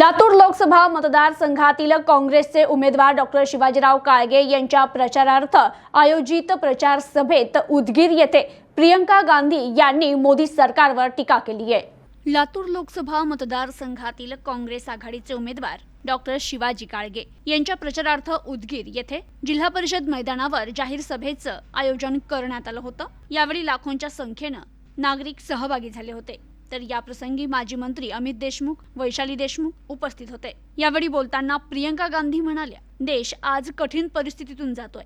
लातूर लोकसभा मतदारसंघातील काँग्रेसचे उमेदवार डॉक्टर शिवाजीराव काळगे यांच्या प्रचारार्थ आयोजित प्रचार सभेत उदगीर येथे प्रियंका गांधी यांनी मोदी सरकारवर टीका केली आहे. लातूर लोकसभा मतदारसंघातील काँग्रेस आघाडीचे उमेदवार डॉक्टर शिवाजी काळगे यांच्या प्रचारार्थ उदगीर येथे जिल्हा परिषद मैदानावर जाहीर सभेचं आयोजन करण्यात आलं होतं. यावेळी लाखोंच्या संख्येनं नागरिक सहभागी झाले होते. तर या प्रसंगी माजी मंत्री अमित देशमुख वैशाली देशमुख उपस्थित होते. यावेळी बोलताना प्रियंका गांधी म्हणाल्या देश आज कठीण परिस्थितीतून जातोय.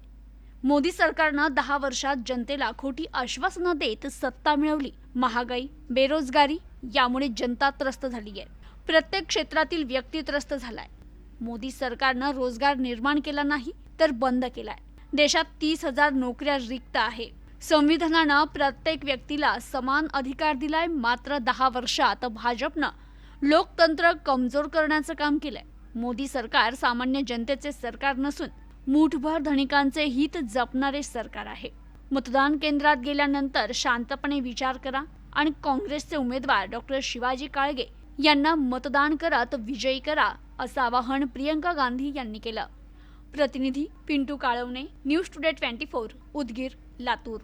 मोदी सरकारनं दहा वर्षात जनतेला खोटी आश्वासनं देत सत्ता मिळवली. महागाई बेरोजगारी यामुळे जनता त्रस्त झाली आहे प्रत्येक क्षेत्रातील व्यक्ती त्रस्त झालाय. मोदी सरकारनं रोजगार निर्माण केला नाही तर बंद केलाय. देशात तीस हजार नोकऱ्या रिक्त आहे. संविधानानं प्रत्येक व्यक्तीला समान अधिकार दिलाय मात्र दहा वर्षात भाजपनं. लोकतंत्र कमजोर करण्याचं काम केलंय. मोदी सरकार सामान्य जनतेचे सरकार नसून मूठभर धनिकांचे हित जपणारे सरकार आहे. मतदान केंद्रात गेल्यानंतर शांतपणे विचार करा आणि काँग्रेसचे उमेदवार डॉक्टर शिवाजी काळगे यांना मतदान करत विजयी करा असं आवाहन प्रियंका गांधी यांनी केलं. प्रतिनिधी Pintu Kalwane news today twenty four Udgir Latur.